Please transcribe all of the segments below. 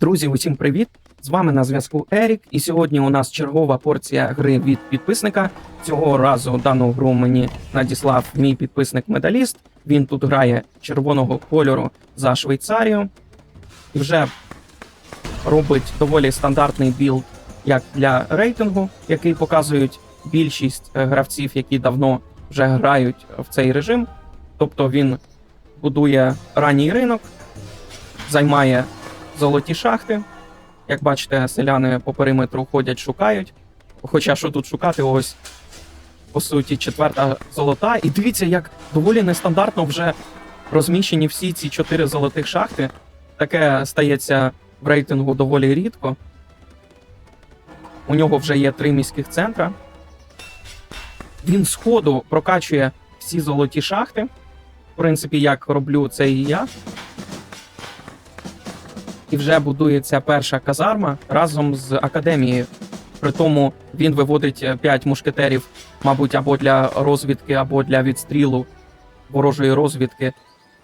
Друзі, усім привіт! З вами на зв'язку Ерік, і сьогодні у нас чергова порція гри від підписника. Цього разу дану гру мені надіслав мій підписник-медаліст. Він тут грає червоного кольору за Швейцарію і вже робить доволі стандартний білд, як для рейтингу, який показують більшість е, гравців, які давно вже грають в цей режим. Тобто він будує ранній ринок, займає золоті шахти. Як бачите, селяни по периметру ходять, шукають. Хоча що тут шукати, ось по суті, четверта золота. І дивіться, як доволі нестандартно вже розміщені всі ці чотири золотих шахти. Таке стається в рейтингу доволі рідко. У нього вже є три міських центра. Він з ходу прокачує всі золоті шахти. В принципі, як роблю це і я. І вже будується перша казарма разом з академією. При тому він виводить 5 мушкетерів, мабуть, або для розвідки, або для відстрілу ворожої розвідки,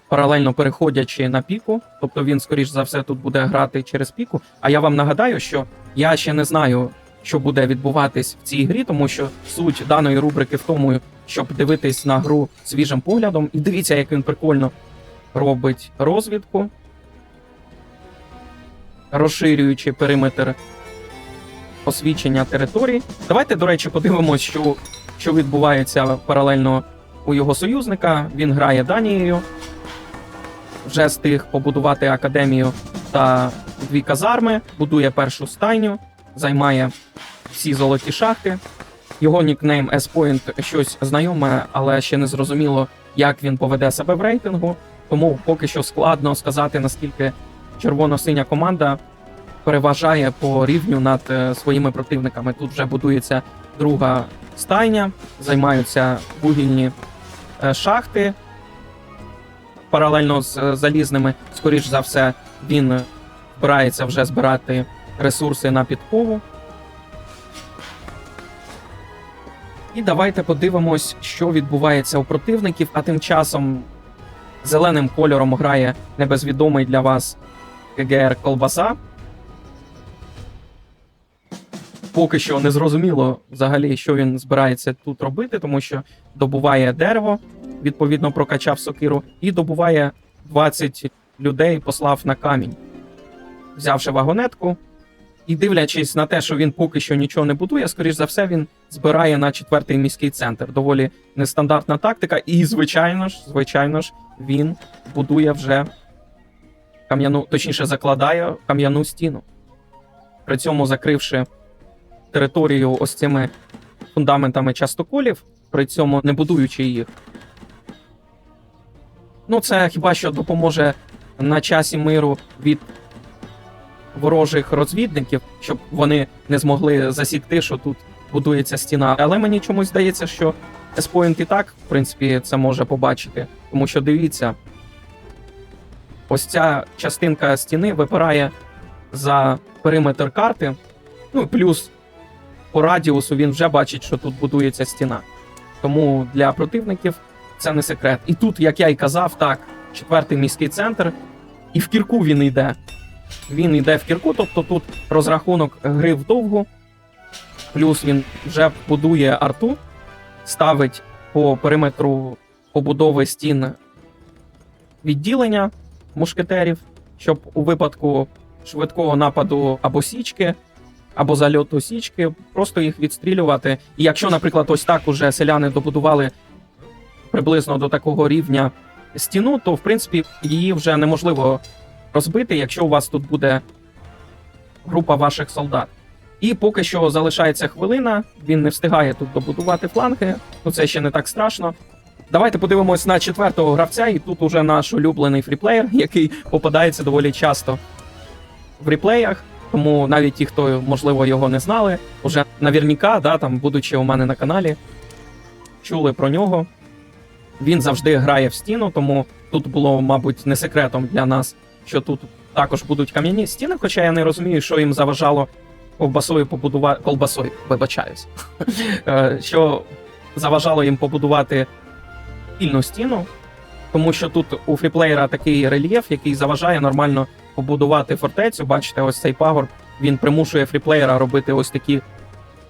паралельно переходячи на піку. Тобто він, скоріш за все, тут буде грати через піку. А я вам нагадаю, що я ще не знаю, що буде відбуватись в цій грі, тому що суть даної рубрики в тому, щоб дивитись на гру свіжим поглядом. І дивіться, як він прикольно робить розвідку розширюючи периметр освічення територій. Давайте, до речі, подивимось, що, що відбувається паралельно у його союзника. Він грає Данією, вже встиг побудувати академію та дві казарми, будує першу стайню, займає всі золоті шахти. Його нікнейм S-Point щось знайоме, але ще не зрозуміло, як він поведе себе в рейтингу. Тому поки що складно сказати, наскільки червоно-синя команда переважає по рівню над е, своїми противниками. Тут вже будується друга стайня, займаються вугільні е, шахти. Паралельно з е, залізними, скоріш за все, він збирається вже збирати ресурси на підкову. І давайте подивимось, що відбувається у противників, а тим часом зеленим кольором грає небезвідомий для вас КГР Колбаса. Поки що не зрозуміло взагалі, що він збирається тут робити, тому що добуває дерево, відповідно прокачав сокиру, і добуває 20 людей, послав на камінь, взявши вагонетку. І дивлячись на те, що він поки що нічого не будує, скоріш за все, він збирає на четвертий міський центр. Доволі нестандартна тактика. І, звичайно ж, звичайно ж, він будує вже кам'яну, точніше, закладає кам'яну стіну. При цьому закривши територію ось цими фундаментами частоколів, при цьому не будуючи їх. Ну, це хіба що допоможе на часі миру від ворожих розвідників, щоб вони не змогли засікти, що тут будується стіна. Але мені чомусь здається, що Еспоінт і так, в принципі, це може побачити. Тому що дивіться, ось ця частинка стіни випирає за периметр карти. Ну, плюс по радіусу він вже бачить, що тут будується стіна. Тому для противників це не секрет. І тут, як я й казав, так, четвертий міський центр, і в кірку він йде. Він йде в кірку, тобто тут розрахунок гри вдовгу. Плюс він вже будує арту, ставить по периметру побудови стін відділення мушкетерів, щоб у випадку швидкого нападу або січки, або зальоту січки, просто їх відстрілювати. І якщо, наприклад, ось так уже селяни добудували приблизно до такого рівня стіну, то в принципі її вже неможливо розбити, якщо у вас тут буде група ваших солдат. І поки що залишається хвилина, він не встигає тут добудувати фланги, ну це ще не так страшно. Давайте подивимось на четвертого гравця, і тут уже наш улюблений фріплеєр, який попадається доволі часто в реплеях. Тому навіть ті, хто, можливо, його не знали, уже навірніка, да, там, будучи у мене на каналі, чули про нього. Він завжди грає в стіну, тому тут було, мабуть, не секретом для нас, що тут також будуть кам'яні стіни, хоча я не розумію, що їм заважало ковбасою побудувати. Колбасою, вибачаюсь. Е, що заважало їм побудувати вільну стіну, тому що тут у фріплеєра такий рельєф, який заважає нормально побудувати фортецю. Бачите, ось цей пагорб, він примушує фріплеєра робити ось такі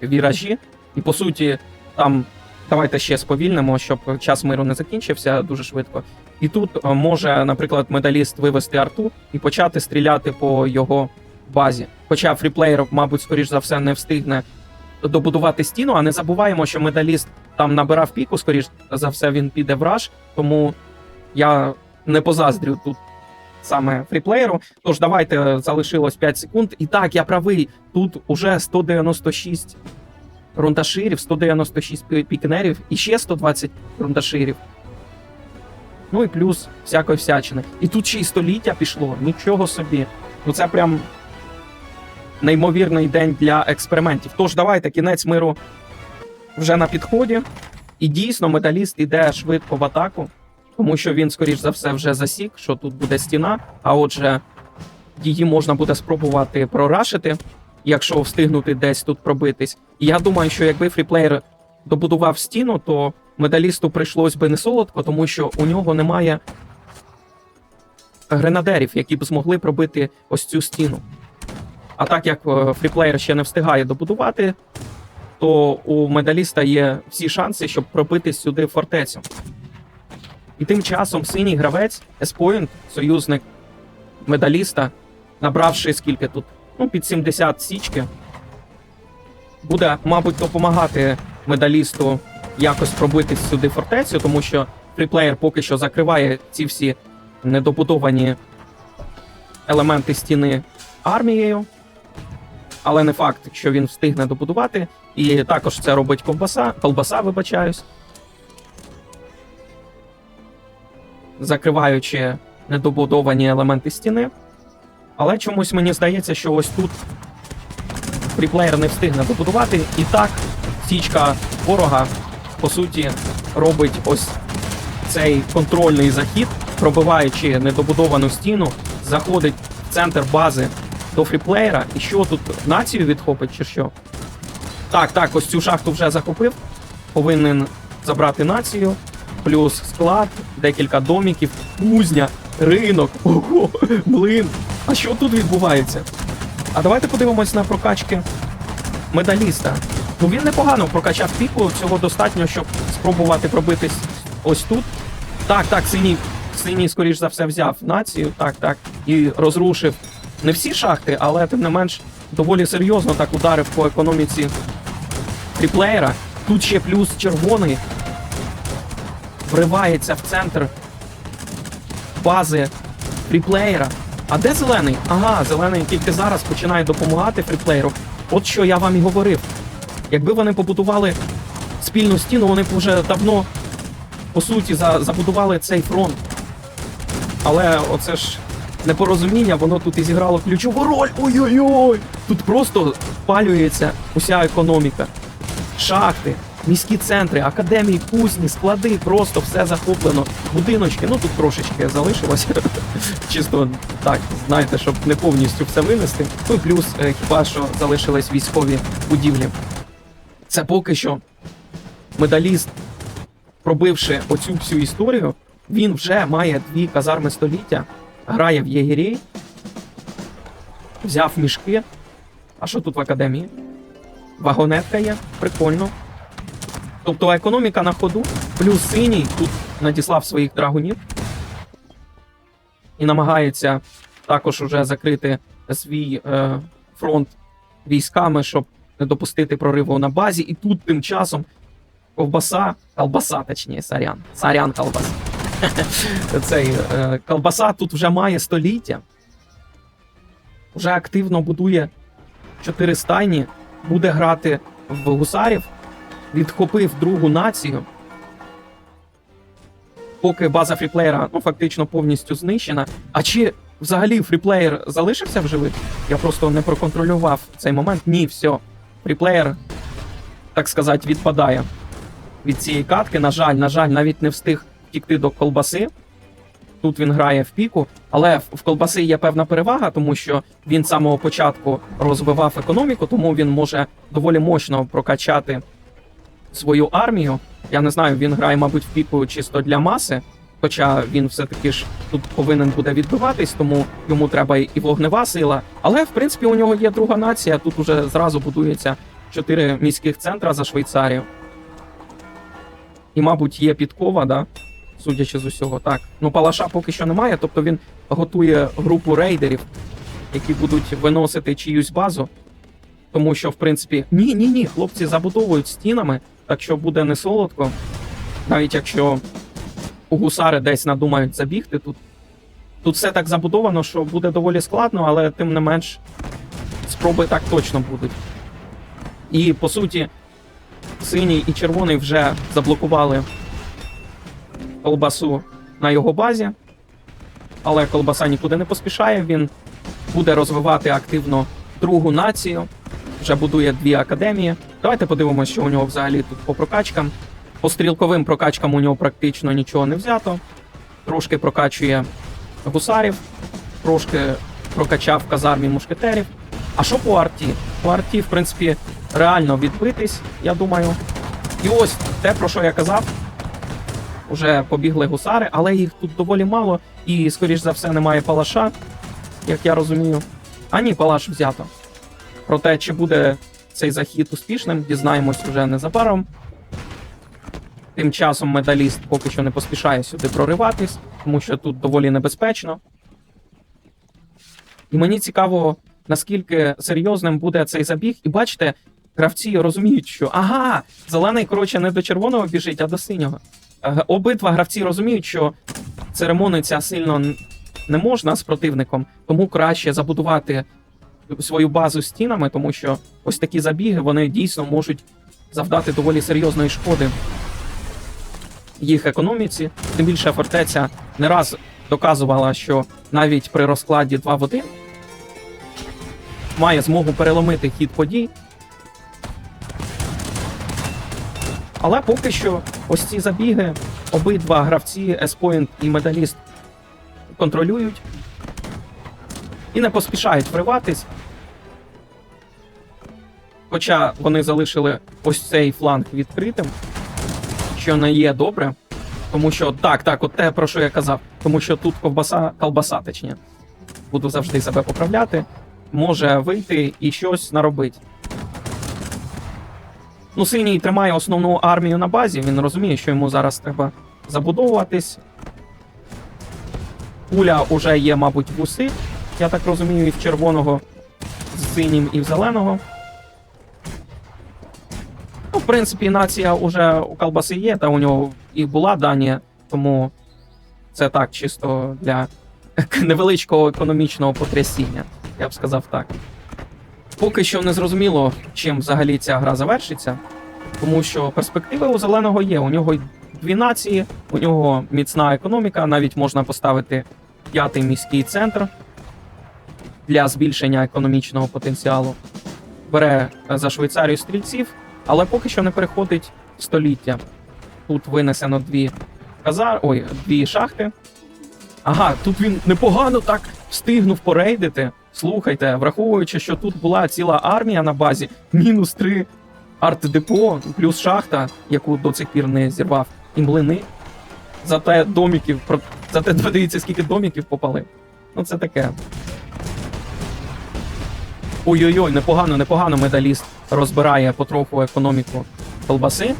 віражі. І по суті, там давайте ще сповільнимо, щоб час миру не закінчився дуже швидко. І тут е, може, наприклад, медаліст вивести арту і почати стріляти по його базі. Хоча фріплеєр, мабуть, скоріш за все, не встигне добудувати стіну, а не забуваємо, що медаліст там набирав піку, скоріш за все, він піде в раш, тому я не позаздрю тут саме фріплеєру. Тож давайте е, залишилось 5 секунд. І так, я правий. Тут уже 196 рундаширів, 196 пікнерів і ще 120 рундаширів. Ну і плюс всякої всячини. І тут ще й століття пішло, нічого собі. Ну це прям неймовірний день для експериментів. Тож давайте кінець миру вже на підході. І дійсно металіст іде швидко в атаку, тому що він, скоріш за все, вже засік, що тут буде стіна. А отже, її можна буде спробувати прорашити, якщо встигнути десь тут пробитись. І я думаю, що якби фріплеєр добудував стіну, то медалісту прийшлось би не солодко, тому що у нього немає гренадерів, які б змогли пробити ось цю стіну. А так як е, фріплеєр ще не встигає добудувати, то у медаліста є всі шанси, щоб пробити сюди фортецю. І тим часом синій гравець, Еспоінт, союзник медаліста, набравши скільки тут? Ну, під 70 січки, буде, мабуть, допомагати медалісту якось пробитись сюди фортецю, тому що фріплеєр поки що закриває ці всі недобудовані елементи стіни армією. Але не факт, що він встигне добудувати. І також це робить ковбаса, колбаса, вибачаюсь. Закриваючи недобудовані елементи стіни. Але чомусь мені здається, що ось тут фріплеєр не встигне добудувати. І так, січка ворога, по суті, робить ось цей контрольний захід, пробиваючи недобудовану стіну, заходить в центр бази до фріплеєра. І що тут націю відхопить, чи що? Так, так, ось цю шахту вже захопив. Повинен забрати націю, плюс склад, декілька доміків, кузня, ринок, ого, млин. А що тут відбувається? А давайте подивимось на прокачки медаліста. Ну він непогано прокачав піку, цього достатньо, щоб спробувати пробитись ось тут. Так, так, синій, синій, скоріш за все, взяв націю, так, так, і розрушив не всі шахти, але тим не менш доволі серйозно так ударив по економіці тріплеєра. Тут ще плюс червоний вривається в центр бази фріплеєра. А де зелений? Ага, зелений тільки зараз починає допомагати фріплеєру. От що я вам і говорив. Якби вони побудували спільну стіну, вони б вже давно, по суті, забудували цей фронт. Але оце ж непорозуміння, воно тут і зіграло ключову роль. Ой-ой-ой! Тут просто спалюється уся економіка. Шахти, міські центри, академії, кузні, склади, просто все захоплено. Будиночки, ну тут трошечки залишилося. Чисто так, знаєте, щоб не повністю все винести. Ну і плюс е, хіба що залишились військові будівлі. Це поки що медаліст, пробивши оцю всю історію, він вже має дві казарми століття, грає в єгерей, взяв мішки. А що тут в академії? Вагонетка є, прикольно. Тобто економіка на ходу, плюс синій тут надіслав своїх драгунів і намагається також уже закрити свій е, фронт військами, щоб не допустити прориву на базі. І тут тим часом ковбаса, колбаса, точніше, сарян. Сарян колбаса. Цей е, колбаса тут вже має століття. Вже активно будує чотири стайні, буде грати в гусарів, відхопив другу націю. Поки база фріплеєра ну, фактично повністю знищена. А чи взагалі фріплеєр залишився в живих? Я просто не проконтролював цей момент. Ні, все. Фріплеєр, так сказати, відпадає від цієї катки. На жаль, на жаль, навіть не встиг втікти до колбаси. Тут він грає в піку, але в- колбаси є певна перевага, тому що він з самого початку розвивав економіку, тому він може доволі мощно прокачати свою армію. Я не знаю, він грає, мабуть, в піку чисто для маси. Хоча він все-таки ж тут повинен буде відбиватись, тому йому треба і вогнева сила. Але в принципі у нього є друга нація. Тут уже зразу будується чотири міських центра за Швейцарію. І, мабуть, є підкова, да? Судячи з усього. Так. Ну, палаша поки що немає, тобто він готує групу рейдерів, які будуть виносити чиюсь базу. Тому що, в принципі, ні, ні, хлопці забудовують стінами, так що буде не солодко. Навіть якщо гусари десь надумають забігти, тут, тут все так забудовано, що буде доволі складно, але тим не менш спроби так точно будуть. І по суті, синій і червоний вже заблокували колбасу на його базі, але колбаса нікуди не поспішає. Він буде розвивати активно другу націю, вже будує дві академії. Давайте подивимося, що у нього взагалі тут по прокачкам. По стрілковим прокачкам у нього практично нічого не взято. Трошки прокачує гусарів, трошки прокачав в казармі мушкетерів. А що по арті? По арті, в принципі, реально відбитись, я думаю. І ось те, про що я казав. Уже побігли гусари, але їх тут доволі мало, і, скоріш за все, немає палаша, як я розумію. А ні, палаш взято. Проте, чи буде цей захід успішним, дізнаємось уже незабаром. Тим часом медаліст поки що не поспішає сюди прориватись, тому що тут доволі небезпечно. І мені цікаво, наскільки серйозним буде цей забіг. І бачите, гравці розуміють, що ага, зелений, коротше, не до червоного біжить, а до синього. Е, Обидва гравці розуміють, що церемониться сильно не можна з противником, тому краще забудувати свою базу стінами, тому що ось такі забіги вони дійсно можуть завдати доволі серйозної шкоди їх економіці. Тим більше фортеця не раз доказувала, що навіть при розкладі 2 в 1 має змогу переломити хід подій. Але поки що ось ці забіги обидва гравці Еспоінт і Медаліст контролюють і не поспішають вриватись. Хоча вони залишили ось цей фланг відкритим, що не є добре. Тому що так, так, от те, про що я казав. Тому що тут ковбаса, колбаса, точніше. Буду завжди себе поправляти. Може вийти і щось наробити. Ну, синій тримає основну армію на базі, він розуміє, що йому зараз треба забудовуватись. Пуля уже є, мабуть, в я так розумію, і в червоного з синім, і в зеленого. Ну, в принципі, нація уже у колбаси є, та у нього і була Данія, тому це так, чисто для невеличкого економічного потрясіння, я б сказав так. Поки що не зрозуміло, чим взагалі ця гра завершиться, тому що перспективи у зеленого є. У нього дві нації, у нього міцна економіка, навіть можна поставити п'ятий міський центр для збільшення економічного потенціалу. Бере е, за Швейцарію стрільців, але поки що не переходить століття. Тут винесено дві казар... Ой, дві шахти. Ага, тут він непогано так встигнув порейдити. Слухайте, враховуючи, що тут була ціла армія на базі, мінус три арт-депо, плюс шахта, яку до цих пір не зірвав, і млини. Зате доміків, зате дивіться, скільки доміків попали. Ну це таке. Ой-ой-ой, непогано, непогано медаліст розбирає потроху економіку колбаси,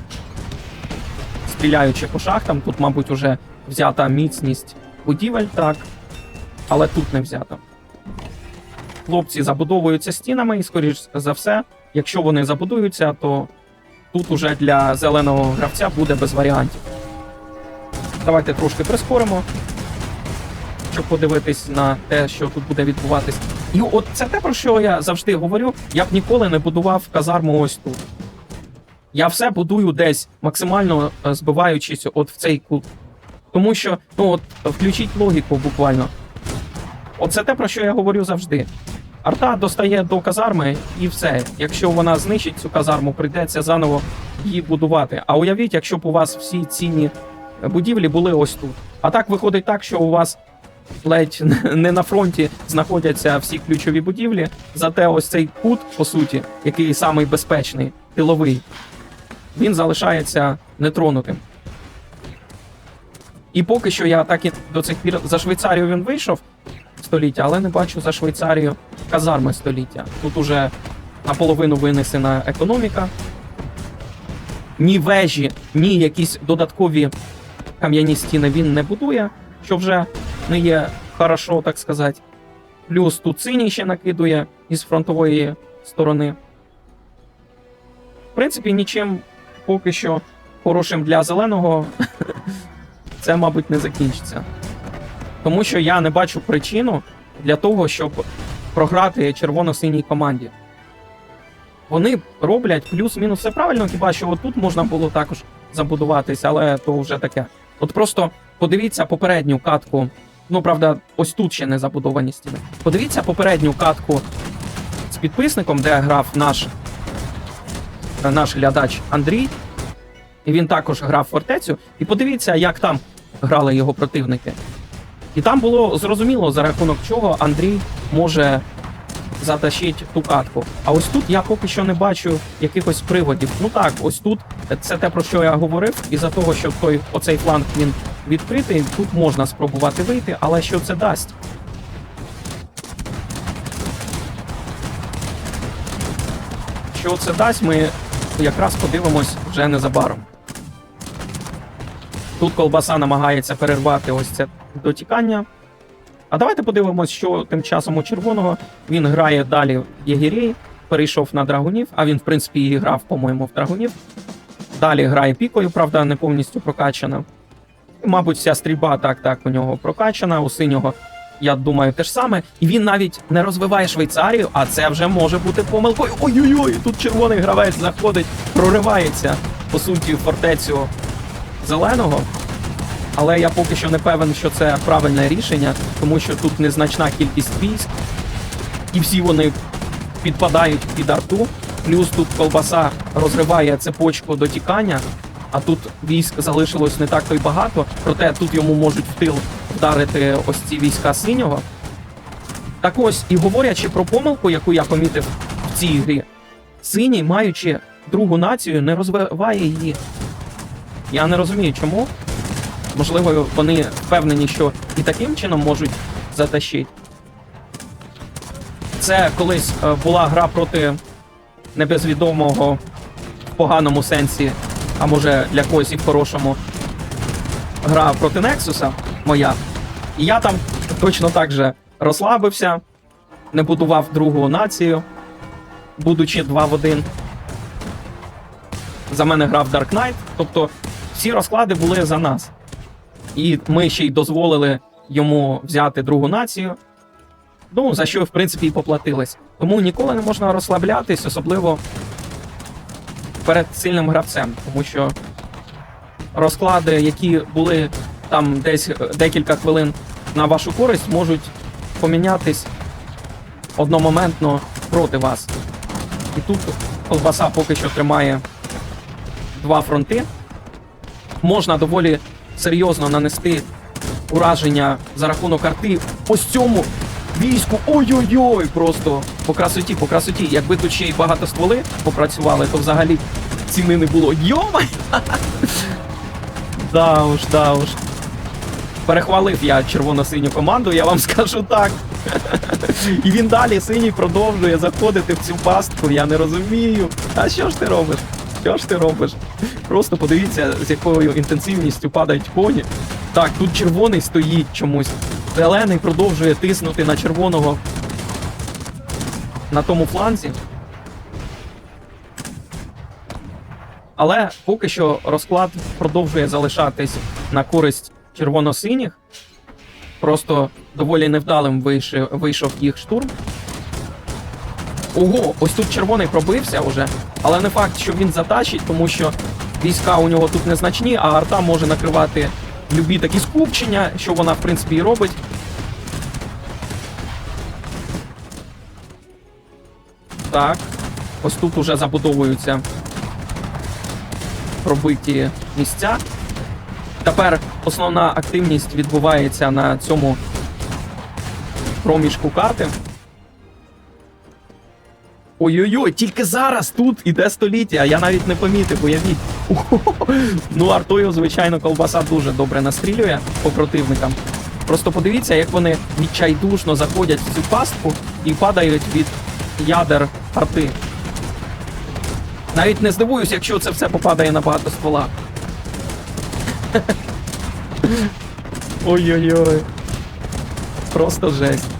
стріляючи по шахтам. Тут, мабуть, уже взята міцність будівель, так, але тут не взята. Хлопці забудовуються стінами, і, скоріш за все, якщо вони забудуються, то тут уже для зеленого гравця буде без варіантів. Давайте трошки прискоримо, щоб подивитись на те, що тут буде відбуватись. І от це те, про що я завжди говорю. Я б ніколи не будував казарму ось тут. Я все будую десь, максимально е, збиваючись от в цей кут. Тому що, ну от, включіть логіку буквально. Оце те, про що я говорю завжди. Арта достає до казарми і все. Якщо вона знищить цю казарму, прийдеться заново її будувати. А уявіть, якщо б у вас всі цінні будівлі були ось тут. А так виходить так, що у вас ледь не на фронті знаходяться всі ключові будівлі. Зате ось цей кут, по суті, який самий безпечний, тиловий, він залишається нетронутим. І поки що я так і до цих пір за Швейцарію він вийшов століття, але не бачу за Швейцарію казарми століття. Тут уже наполовину винесена економіка. Ні вежі, ні якісь додаткові кам'яні стіни він не будує, що вже не є хорошо, так сказати. Плюс тут синій ще накидує із фронтової сторони. В принципі, нічим поки що хорошим для зеленого це, мабуть, не закінчиться. Тому що я не бачу причину для того, щоб програти червоно-синій команді. Вони роблять плюс-мінус все правильно, хіба що отут можна було також забудуватись, але то вже таке. От просто подивіться попередню катку. Ну, правда, ось тут ще не забудовані стіни. Подивіться попередню катку з підписником, де грав наш, наш глядач Андрій. І він також грав фортецю. І подивіться, як там грали його противники. І там було зрозуміло, за рахунок чого Андрій може затащити ту катку. А ось тут я поки що не бачу якихось приводів. Ну так, ось тут це те, про що я говорив, і за того, що той оцей фланг він відкритий, тут можна спробувати вийти, але що це дасть? Що це дасть, ми якраз подивимось вже незабаром. Тут колбаса намагається перервати ось це дотікання. А давайте подивимось, що тим часом у червоного він грає далі в Єгірей, перейшов на драгунів, а він, в принципі, і грав, по-моєму, в драгунів. Далі грає пікою, правда, не повністю прокачана. Мабуть, вся стрільба так, так у нього прокачана, у синього, я думаю, те ж саме. І він навіть не розвиває Швейцарію, а це вже може бути помилкою. Ой-ой-ой, тут червоний гравець заходить, проривається, по суті, фортецю зеленого. Але я поки що не певен, що це правильне рішення, тому що тут незначна кількість військ, і всі вони підпадають під арту. Плюс тут колбаса розриває цепочку дотікання, а тут військ залишилось не так то й багато. Проте тут йому можуть в тил вдарити ось ці війська синього. Так ось, і говорячи про помилку, яку я помітив в цій грі, синій, маючи другу націю, не розвиває її. Я не розумію, чому. Можливо, вони впевнені, що і таким чином можуть затащити. Це колись е, була гра проти небезвідомого в поганому сенсі, а може для когось і в хорошому. Гра проти Нексуса моя. І я там точно так же розслабився, не будував другу націю, будучи 2 в 1. За мене грав Dark Knight, тобто всі розклади були за нас. І ми ще й дозволили йому взяти другу націю. Ну, за що, в принципі, і поплатились. Тому ніколи не можна розслаблятись, особливо перед сильним гравцем, тому що розклади, які були там десь декілька хвилин на вашу користь, можуть помінятись одномоментно проти вас. І тут колбаса поки що тримає два фронти. Можна доволі серйозно нанести ураження за рахунок арти ось цьому війську. Ой-ой-ой! Просто по красоті, по красоті. Якби тут ще й багато стволи попрацювали, то взагалі ціни не було. Йомай! Да уж, да уж. Перехвалив я червоно-синю команду, я вам скажу так. І він далі синій продовжує заходити в цю пастку. Я не розумію. А що ж ти робиш? Що ж ти робиш? Просто подивіться, з якою інтенсивністю падають коні. Так, тут червоний стоїть чомусь. Зелений продовжує тиснути на червоного на тому фланзі. Але поки що розклад продовжує залишатись на користь червоно-синіх. Просто доволі невдалим вийшов, їх штурм. Ого, ось тут червоний пробився вже, але не факт, що він затащить, тому що війська у нього тут незначні, а арта може накривати любі такі скупчення, що вона в принципі і робить. Так, ось тут уже забудовуються пробиті місця. Тепер основна активність відбувається на цьому проміжку карти. Ой-ой-ой, тільки зараз тут іде століття, я навіть не помітив, уявіть. Ну, артою, звичайно, колбаса дуже добре настрілює по противникам. Просто подивіться, як вони відчайдушно заходять в цю пастку і падають від ядер арти. Навіть не здивуюсь, якщо це все попадає на багато ствола. Ой-ой-ой. Просто жесть.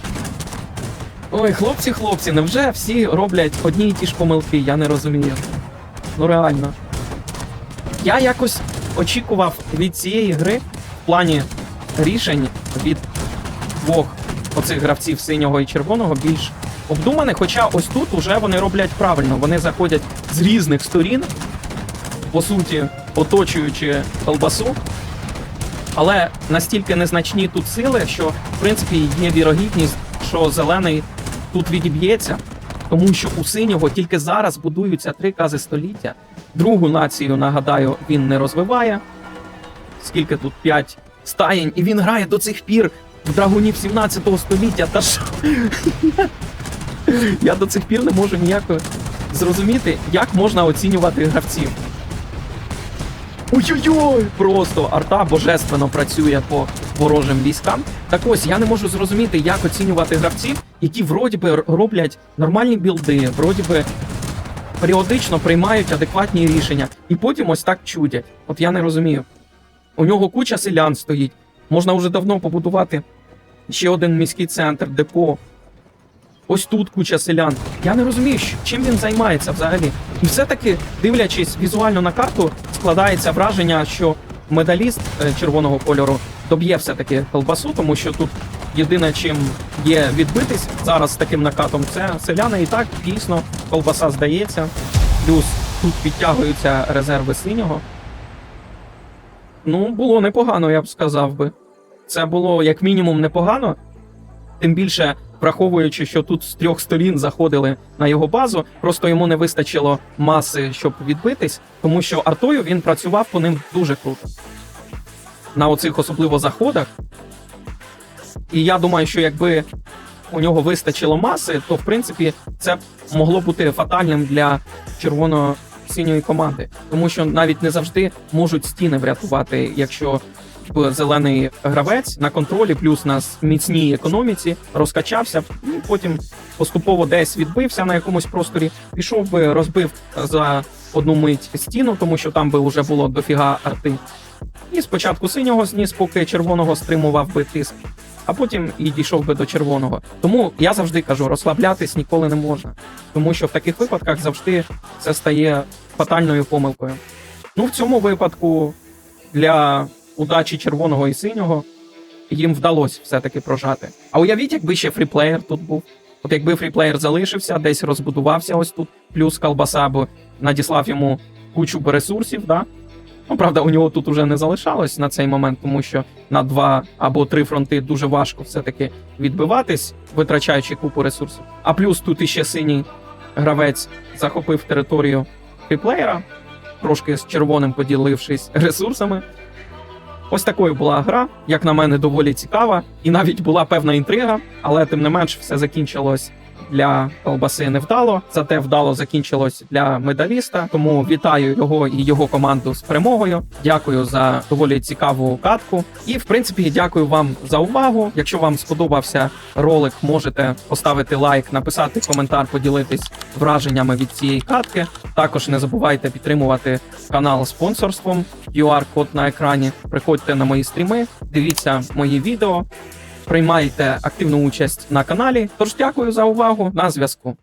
Ой, хлопці, хлопці, невже всі роблять одні і ті ж помилки? Я не розумію. Ну реально. Я якось очікував від цієї гри в плані рішень від двох оцих гравців синього і червоного більш обдумане. Хоча ось тут уже вони роблять правильно. Вони заходять з різних сторін, по суті, оточуючи колбасу. Але настільки незначні тут сили, що в принципі є вірогідність, що зелений тут відіб'ється, тому що у синього тільки зараз будуються три кази століття. Другу націю, нагадаю, він не розвиває. Скільки тут? П'ять стаєнь, і він грає до цих пір в драгунів 17 століття. Та що? Я до цих пір не можу ніяк зрозуміти, як можна оцінювати гравців. Ой-ой-ой! Просто арта божественно працює по ворожим військам. Так ось я не можу зрозуміти, як оцінювати гравців, які вроді би роблять нормальні білди, вроді би періодично приймають адекватні рішення, і потім ось так чудять. От я не розумію. У нього куча селян стоїть. Можна вже давно побудувати ще один міський центр, депо. Ось тут куча селян. Я не розумію, чим він займається взагалі. І все-таки, дивлячись візуально на карту, складається враження, що медаліст е, червоного кольору доб'є все-таки колбасу, тому що тут єдине, чим є відбитись зараз таким накатом, це селяни. І так дійсно колбаса здається. Плюс тут підтягуються резерви синього. Ну, було непогано, я б сказав би. Це було як мінімум непогано. Тим більше, враховуючи, що тут з трьох сторін заходили на його базу, просто йому не вистачило маси, щоб відбитись, тому що артою він працював по ним дуже круто. На оцих особливо заходах. І я думаю, що якби у нього вистачило маси, то в принципі це могло бути фатальним для червоно-синьої команди, тому що навіть не завжди можуть стіни врятувати, якщо зелений гравець на контролі, плюс на міцній економіці розкачався, і потім поступово десь відбився на якомусь просторі, пішов би, розбив за одну мить стіну, тому що там би вже було дофіга арти. І спочатку синього зніс, поки червоного стримував би тиск, а потім і дійшов би до червоного. Тому я завжди кажу, розслаблятись ніколи не можна, тому що в таких випадках завжди це стає фатальною помилкою. Ну, в цьому випадку для удачі червоного і синього їм вдалося все-таки прожати. А уявіть, якби ще фріплеєр тут був. От якби фріплеєр залишився, десь розбудувався ось тут, плюс колбаса б надіслав йому кучу ресурсів, да? Ну, правда, у нього тут уже не залишалось на цей момент, тому що на два або три фронти дуже важко все-таки відбиватись, витрачаючи купу ресурсів. А плюс тут іще синій гравець захопив територію фріплеєра, трошки з червоним поділившись ресурсами. Ось такою була гра, як на мене, доволі цікава, і навіть була певна інтрига, але тим не менш все закінчилось для колбаси невдало. Зате вдало закінчилось для медаліста. Тому вітаю його і його команду з перемогою. Дякую за доволі цікаву катку. І в принципі, дякую вам за увагу. Якщо вам сподобався ролик, можете поставити лайк, написати коментар, поділитись враженнями від цієї катки. Також не забувайте підтримувати канал спонсорством. QR-код на екрані. Приходьте на мої стріми, дивіться мої відео, приймайте активну участь на каналі. Тож дякую за увагу. На зв'язку.